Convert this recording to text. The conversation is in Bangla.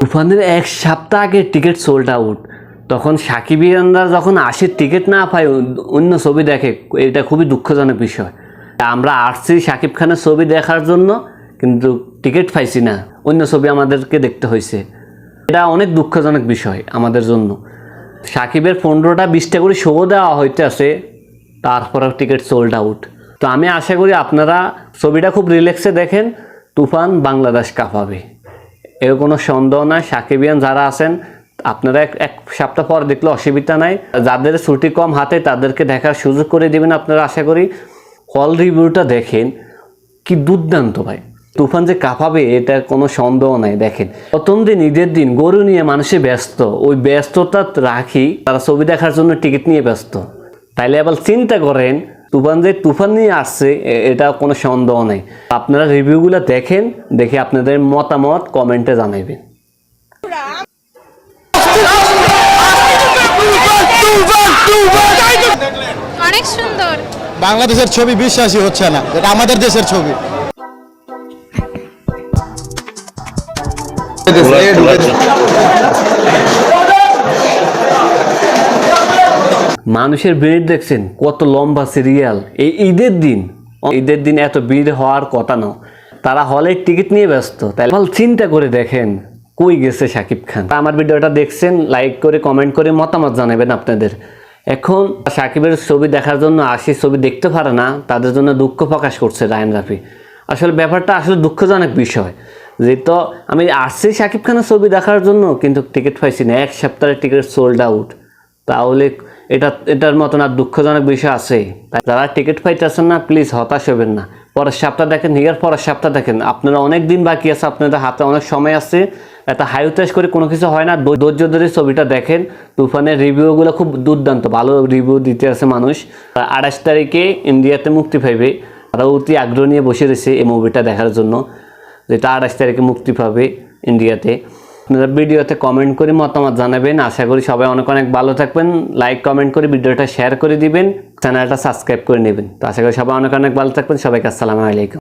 তুফানের এক সপ্তাহ আগে টিকিট সোল্ড আউট তখন সাকিব সাকিবিয়ানরা যখন আসে টিকিট না পায়, অন্য- অন্য ছবি দেখে, এটা খুবই দুঃখজনক বিষয়। আমরা আসছি সাকিব খানের ছবি দেখার জন্য, কিন্তু টিকিট পাইছি না। অন্য ছবি আমাদেরকে দেখতে হয়েছে। এটা অনেক দুঃখজনক বিষয় আমাদের জন্য। সাকিবের পনেরোটা, বিশটা করে শো দেওয়া হইতে আছে, তারপরে টিকিট সোল্ড আউট তো আমি আশা করি আপনারা ছবিটা খুব রিল্যাক্সে দেখেন, তুফান বাংলাদেশ কাঁপাবে। এর কোনো সন্দেহ নাই। সাকিবিয়ান যারা আছেন, আপনারা এক এক সপ্তাহ পর দেখলে অসুবিধা নাই। যাদের ছুটি কম হাতে, তাদেরকে দেখার সুযোগ করে দেবেন আপনারা, আশা করি। হল রিভিউটা দেখেন। কি দুর্দান্ত ভাই। তুফান যে কাঁপাবে, এটা কোনো সন্দেহ নাই, দেখেন। প্রথম দিন, ঈদের দিন, গরু নিয়ে মানুষে ব্যস্ত। ওই ব্যস্ততা রাখি, তারা ছবি দেখার জন্য টিকিট নিয়ে ব্যস্ত। তাইলে আবার চিন্তা করেন তুফান যে তুফান নিয়ে আসছে এটা কোনো সন্দেহ নেই। আপনারা রিভিউগুলো দেখেন দেখে আপনাদের মতামত কমেন্টে জানাবেন অনেক সুন্দর। বাংলাদেশের ছবি বিশ্বাসই হচ্ছে না এটা আমাদের দেশের ছবি। মানুষের ভিড় দেখছেন, কত লম্বা সিরিয়াল এই ঈদের দিন ঈদের দিন এত ভিড় হওয়ার কথা না। তারা হলের টিকিট নিয়ে ব্যস্ত। তাই চিন্তা করে দেখেন, কই গেছে শাকিব খান? আমার ভিডিওটা দেখছেন লাইক করে কমেন্ট করে মতামত জানাবেন আপনাদের। এখন সাকিবের ছবি দেখার জন্য আসি, ছবি দেখতে পারে না, তাদের জন্য দুঃখ প্রকাশ করছে রায়ন রাফি। আসলে ব্যাপারটা আসলে দুঃখজনক বিষয়। যে তো আমি আসছি শাকিব খানের ছবি দেখার জন্য, কিন্তু টিকিট পাইছি না, এক সপ্তাহের টিকিট সোল্ড আউট তাহলে এটা, এটার মতন আর দুঃখজনক বিষয় আছে। যারা টিকিট পাইতেছেন না প্লিজ হতাশ হবেন না। পরের সপ্তাহ দেখেন নিগার পরের সপ্তাহ দেখেন। আপনারা অনেক দিন বাকি আছে, আপনাদের হাতে অনেক সময় আছে। এটা হাই উতাস করে কোনো কিছু হয় না। ধৈর্য ধরে ছবিটা দেখেন। তুফানের রিভিউগুলো খুব দুর্দান্ত। ভালো রিভিউ দিতে আছে মানুষ। আঠাশ তারিখে ইন্ডিয়াতে মুক্তি পাইবে। তারা অতি আগ্রহ নিয়ে বসে রয়েছে এই মুভিটা দেখার জন্য। যেটা আঠাশ তারিখে মুক্তি পাবে ইন্ডিয়াতে। আপনারা ভিডিওতে কমেন্ট করে মতামত জানাবেন। আশা করি সবাই অনেক অনেক ভালো থাকবেন। লাইক কমেন্ট করে ভিডিওটা শেয়ার করে দিবেন। চ্যানেলটা সাবস্ক্রাইব করে নেবেন। তো আশা করি সবাই অনেক অনেক ভালো থাকবেন। সবাইকে আসসালামু আলাইকুম।